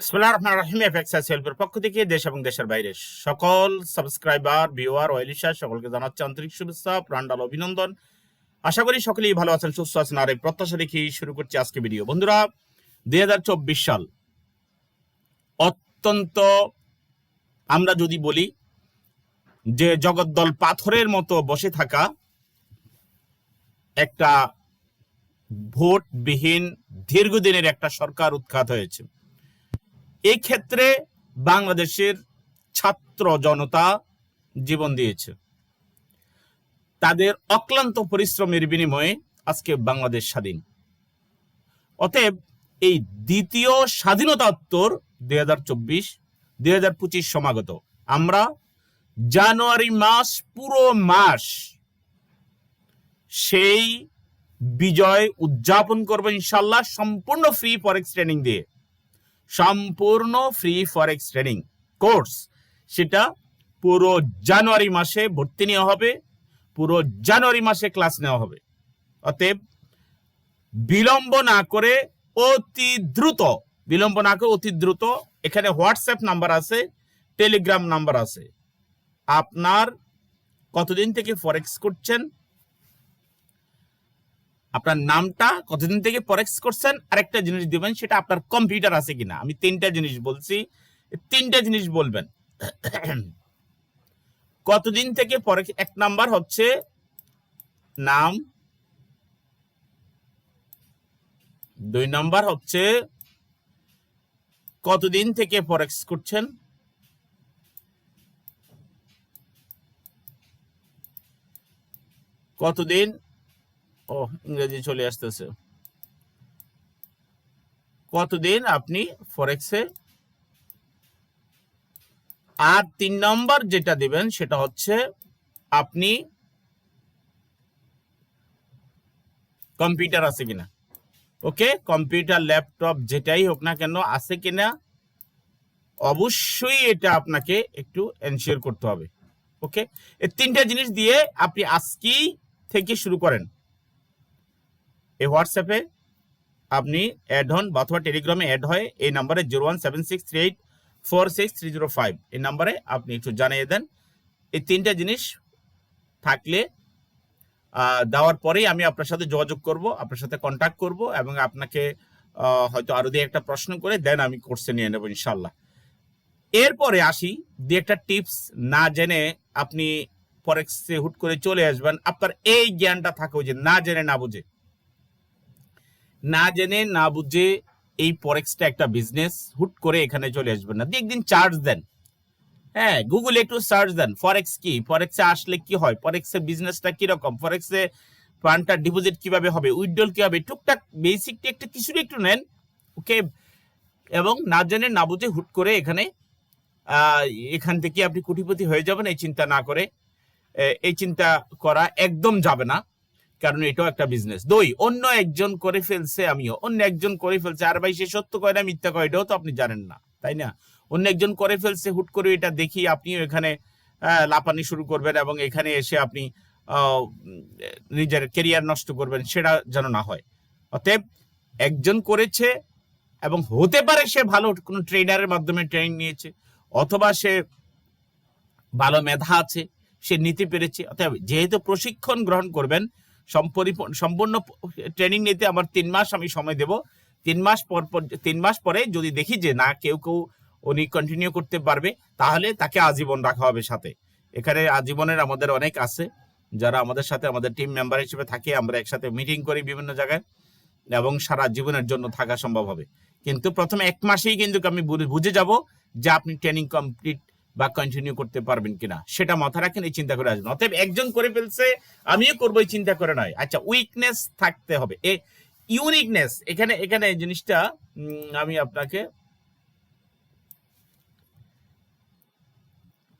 বিসমিল্লাহির রহমানির রহিম এফএক্স হেল্পের পক্ষ থেকে দেশ এবং দেশের বাইরে সকল সাবস্ক্রাইবার সকলকে আন্তরিক শুভেচ্ছা অভিনন্দন। আশা করি সকলেই ভালো আছেন, সুস্থ আছেন, আর এই প্রত্যাশা শুরু করছি আজকে ভিডিও বন্ধুরা, দুই হাজার চব্বিশ সাল অত্যন্ত, আমরা যদি বলি যে জগদ্দল পাথরের মতো বসে থাকা একটা ভোটবিহীন দীর্ঘদিনের একটা সরকার উৎখাত হয়েছে। এই ক্ষেত্রে বাংলাদেশের ছাত্র জনতা জীবন দিয়েছে। তাদের অক্লান্ত পরিশ্রমের বিনিময়ে আজকে বাংলাদেশ স্বাধীন। অতএব এই দ্বিতীয় স্বাধীনতাত্তর দুই হাজার চব্বিশ, দুই হাজার পঁচিশ সমাগত। আমরা জানুয়ারি মাস, পুরো মাস সেই বিজয় উদযাপন করব ইনশাল্লাহ, সম্পূর্ণ ফ্রি ফরেক্স ট্রেনিং দিয়ে। সম্পূর্ণ ফ্রি ফরেক্স ট্রেনিং কোর্স সেটা পুরো জানুয়ারি মাসে ভর্তি নেওয়া হবে, পুরো জানুয়ারি মাসে ক্লাস নেওয়া হবে। অতএব বিলম্ব না করে অতি দ্রুত, বিলম্ব না করে অতি দ্রুত, এখানে হোয়াটসঅ্যাপ নাম্বার আছে টেলিগ্রাম নাম্বার আছে। আপনার কতদিন থেকে ফরেক্স করছেন? আপনার নামটা কতদিন থেকে ফরেক্স করছেন, আরেকটা জিনিস দিবেন, সেটা আপনার কম্পিউটার আছে কিনা। আমি তিনটা জিনিস বলছি। তিনটা জিনিস বলবেন। কতদিন থেকে ফরেক্স এক নাম্বার হচ্ছে নাম। দুই নাম্বার হচ্ছে কতদিন থেকে ফরেক্স করছেন। কতদিন ও, ইংরেজি চলে আসতেছে। কতদিন আপনি ফরেক্সে আর তিন নম্বর যেটা দিবেন সেটা হচ্ছে আপনি কম্পিউটার আছে কিনা? ওকে, কম্পিউটার, ল্যাপটপ যেটাই হোক না কেন আছে কিনা? অবশ্যই এটা আপনাকে একটু এনশিওর করতে হবে। ওকে, এই তিনটা জিনিস দিয়ে আপনি আজকেই থেকে শুরু করেন। এই হোয়াটসঅ্যাপে আপনি অ্যাড হন অথবা টেলিগ্রামে অ্যাড হয়, এই নাম্বারে zero one seven six three eight four six three zero five এই নাম্বারে আপনি একটু জানিয়ে দেন। এই তিনটা জিনিস থাকলে দেওয়ার পরেই আমি আপনার সাথে যোগাযোগ করব, আপনার সাথে কন্ট্যাক্ট করব এবং আপনাকে হয়তো আরও দিয়ে একটা প্রশ্ন করে দেন আমি কোর্সে নিয়ে নেব ইনশাল্লাহ এরপরে আসি, দু একটা টিপস না জেনে আপনি ফরেক্সে হুট করে চলে আসবেন। আপনার এই জ্ঞানটা থাকে যে না জেনে না বুঝে। না জেনে, না বুঝে এই ফরেক্সটা একটা বিজনেস হুট করে এখানে চলে আসবেন না। দিয়ে একদিন চার্জ দেন। হ্যাঁ গুগলে একটু সার্চ দেন ফরেক্স কি? ফরেক্সে আসলে কি হয়? ফরেক্সের বিজনেসটা কীরকম? ফরেক্সে ফান্ডটা ডিপোজিট কীভাবে হবে? উইথড্রল কি হবে টুকটাক বেসিক একটা, কিছুটা একটু নেন ওকে এবং না জেনে, না বুঝে হুট করে এখানে এখান থেকে আপনি কোটিপতি হয়ে যাবেন, এই চিন্তা না করে এই চিন্তা করা একদম যাবে না। কারণ এটাও একটা বিজনেস দুই, অন্য একজন করে ফেলছে আমিও। অন্য একজন করে ফেলছে। আর ভাই, সে সত্য কয় না, মিথ্যা কয়, এটাও তো আপনি জানেন না, তাই না? অন্য একজন করে ফেলছে, হুট করে এটা দেখি আপনিও এখানে লাপানি শুরু করবেন এবং এখানে এসে আপনি নিজের কেরিয়ার নষ্ট করবেন, সেটা যেন না হয়। অতএব, একজন করেছে এবং হতে পারে সে ভালো কোনো ট্রেনারের মাধ্যমে ট্রেনিং নিয়েছে, অথবা সে ভালো মেধা আছে, সে নিতে পেরেছে। অতএব, যেহেতু প্রশিক্ষণ গ্রহণ করবেন সম্পূর্ণ ট্রেনিং নিতে আমার তিন মাস আমি সময় দেব। তিন মাস পর পর, তিন মাস পরে যদি দেখি যে না, কেউ কেউ উনি কন্টিনিউ করতে পারবে, তাহলে তাকে আজীবন রাখা হবে সাথে। এখানে আজীবনের আমাদের অনেক আছে, যারা আমাদের সাথে, আমাদের টিম মেম্বার হিসেবে থাকে, আমরা একসাথে মিটিং করি বিভিন্ন জায়গায়, এবং সারা জীবনের জন্য থাকা সম্ভব হবে। কিন্তু প্রথমে এক মাসেই কিন্তু আমি বুঝে যাব যে আপনি ট্রেনিং কমপ্লিট বা কন্টিনিউ করতে পারবেন কিনা, সেটা মাথা রাখেন, এই চিন্তা করে আসবেন। অতএব একজন করে ফেলছে, আমিও করব, এই চিন্তা করে নয়। আচ্ছা উইকনেস থাকতে হবে। এ ইউনিকনেস এখানে এখানে জিনিসটা আমি আপনাকে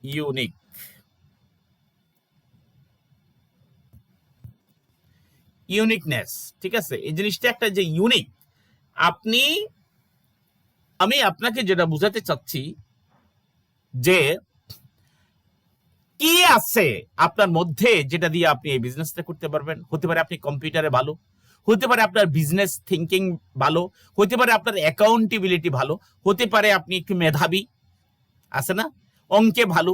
ইউনিক ইউনিকনেস ঠিক আছে? এই জিনিসটা একটা যে ইউনিক আপনি, আমি আপনাকে যেটা বোঝাতে চাচ্ছি যে কি আছে আপনার মধ্যে যেটা দিয়ে আপনি এই বিজনেসটা করতে পারবেন? হতে পারে আপনি কম্পিউটারে ভালো, হতে পারে আপনার বিজনেস থিঙ্কিং ভালো, হতে পারে আপনার অ্যাকাউন্টেবিলিটি ভালো, হতে পারে আপনি একটু মেধাবী, আছে না? অঙ্কে ভালো,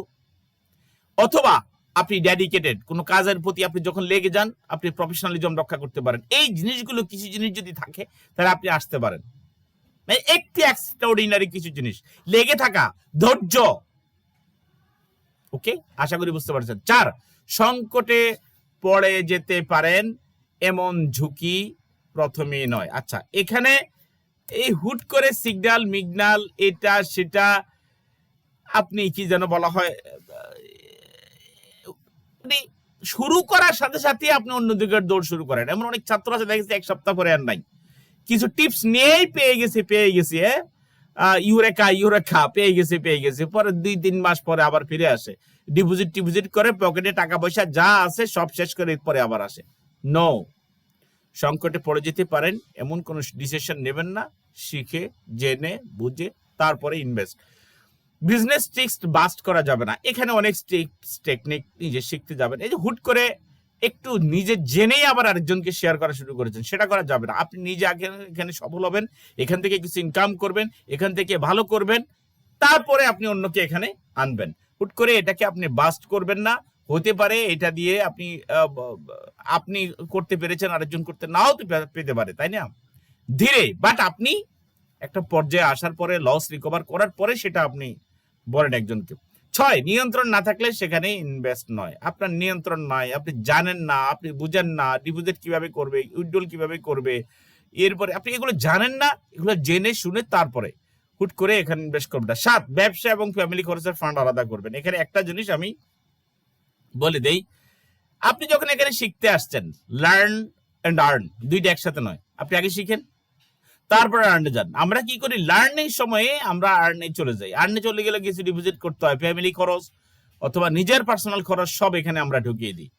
অথবা আপনি ডেডিকেটেড কোনো কাজের প্রতি আপনি যখন লেগে যান, আপনি প্রফেশনালিজম রক্ষা করতে পারেন। এই জিনিসগুলো কিছু জিনিস যদি থাকে, তাহলে আপনি আসতে পারেন। মানে একটি এক্সট্রাঅর্ডিনারি কিছু জিনিস। লেগে থাকা, ধৈর্য ওকে? আশা করি বুঝতে পারছেন। চার, সংকটে পড়ে যেতে পারেন এমন ঝুঁকি প্রথমে নয়। আচ্ছা এখানে এই হুট করে সিগনাল, মিগনাল, এটা, সেটা আপনি কি যেন বলা হয় মানে শুরু করার সাথে সাথে আপনি অন্যদিকে দৌড় শুরু করেন। এমন অনেক ছাত্র আছে, দেখেছি এক সপ্তাহ পরে আর নাই। কিছু টিপস নিয়েই পেয়ে গেছে পেয়ে গেছে হ্যাঁ? ইউরেকা ইউরেকা পেয়ে গেছে পেয়ে গেছে। পরে দুই, তিন মাস পরে আবার ফিরে আসে। ডিপোজিট টিপোজিট করে পকেটে টাকা পয়সা যা আছে সব শেষ করে পরে আবার আসে। নো সংকটে পড়ে যেতে পারেন, এমন কোন ডিসিশন নেবেন না। শিখে, জেনে, বুঝে, তারপরে ইনভেস্ট বিজনেস ট্রিক্স বাস্ট করা যাবে না। এখানে অনেক টেকনিক নিজে শিখতে যাবেন। এই যে হুট করে একটু নিজে জেনেই আবার আরেকজনকে শেয়ার করা শুরু করেছেন। সেটা করা যাবে না। আপনি নিজে আগে এখানে সফল হবেন, এখান থেকে কিছু ইনকাম করবেন, এখান থেকে ভালো করবেন, তারপরে আপনি অন্যকে এখানে আনবেন। হুট করে এটাকে আপনি বাস্ট করবেন না। হতে পারে এটা দিয়ে আপনি আপনি করতে পেরেছেন, আরেকজন করতে নাও তো পেতে পারে, তাই না? ধীরে বাট আপনি একটা পর্যায়ে আসার পরে লস রিকভার করার পরে সেটা আপনি বলেন একজনকে। ছয়, নিয়ন্ত্রণ না থাকলে সেখানে ইনভেস্ট নয়। আপনার নিয়ন্ত্রণ নয় আপনি জানেন না, আপনি বুঝেন না ডিপোজিট কীভাবে করবে উইথড্রল কীভাবে করবে, এরপরে আপনি এগুলো জানেন না, এগুলো জেনে শুনে তারপরে হুট করে এখানে ইনভেস্ট করবেন না। সাত, ব্যবসা এবং ফ্যামিলি খরচের ফান্ড আলাদা করবেন। এখানে একটা জিনিস আমি বলে দেই, আপনি যখন এখানে শিখতে আসছেন লার্ন এন্ড আর্ন দুইটা একসাথে নয়। আপনি আগে শিখেন তারপরে আর্নে যান। আমরা কি করি? লার্নিং সময়ে আমরা আর্নে চলে যাই। আর্নে চলে গেলে কিছু ডিপোজিট করতে হয়। ফ্যামিলি খরচ অথবা নিজের পার্সোনাল খরচ সব এখানে আমরা ঢুকিয়ে দিই।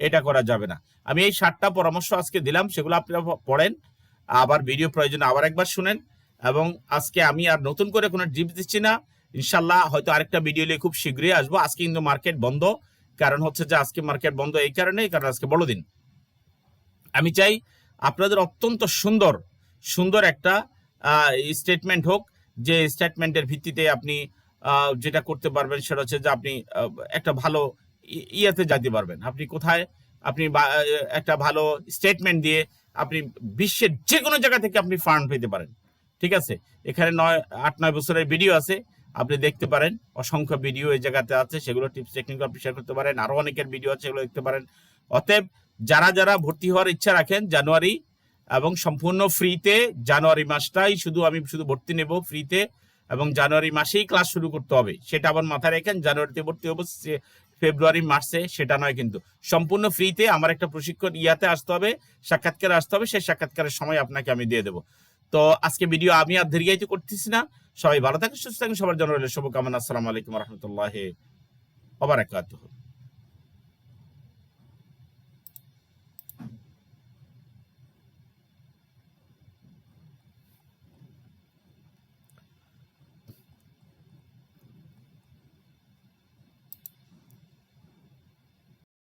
এটা করা যাবে না। আমি এই সাতটা পরামর্শ আজকে দিলাম, সেগুলো আপনারা পড়েন, আবার ভিডিও প্রয়োজনে আবার একবার শুনেন এবং আজকে আমি আর নতুন করে কোনো টিপস দিচ্ছি না। ইনশাল্লাহ হয়তো আরেকটা ভিডিও নিয়ে খুব শীঘ্রই আসব। আজকে কিন্তু মার্কেট বন্ধ। কারণ হচ্ছে যে আজকে মার্কেট বন্ধ এই কারণে কারণ আজকে বড় দিন আমি চাই আপনাদের অত্যন্ত সুন্দর সুন্দর একটা স্টেটমেন্ট হোক, যে স্টেটমেন্টের ভিত্তিতে আপনি যেটা করতে পারবেন সেটা হচ্ছে যে আপনি একটা ভালো ইয়েতে যেতে পারবেন। আপনি কোথায়, আপনি একটা ভালো স্টেটমেন্ট দিয়ে আপনি বিশ্বের যে কোনো জায়গা থেকে আপনি ফান্ড পেতে পারেন। ঠিক আছে? এখানে নয়, আট, নয় বছরের ভিডিও আছে। আপনি দেখতে পারেন। অসংখ্য ভিডিও এই জায়গাতে আছে। সেগুলো টিপস টেকনিক আপনি শেয়ার করতে পারেন। আরও অনেকের ভিডিও আছে, সেগুলো দেখতে পারেন। অতএব যারা যারা ভর্তি হওয়ার ইচ্ছা রাখেন, জানুয়ারি এবং সম্পূর্ণ ফ্রিতে জানুয়ারি মাসটাই শুধু আমি শুধু ভর্তি নেব ফ্রিতে এবং জানুয়ারি মাসেই ক্লাস শুরু করতে হবে। সেটা আবার মাথায় রাখেন, জানুয়ারিতে ভর্তি হব ফেব্রুয়ারি মার্চে সেটা নয় কিন্তু। সম্পূর্ণ ফ্রিতে আমার একটা প্রশিক্ষণ ইয়াতে আসতে হবে, সাক্ষাৎকারে আসতে হবে, সেই সাক্ষাৎকারের সময় আপনাকে আমি দিয়ে দেবো। তো আজকে ভিডিও আমি আর দীর্ঘায়িত করতেছি না। সবাই ভালো থাকেন, সুস্থ থাকেন, সবার জন্য রইল শুভকামনা। আসসালামু আলাইকুম রহমতুল্লাহ ওবরাকাতুহ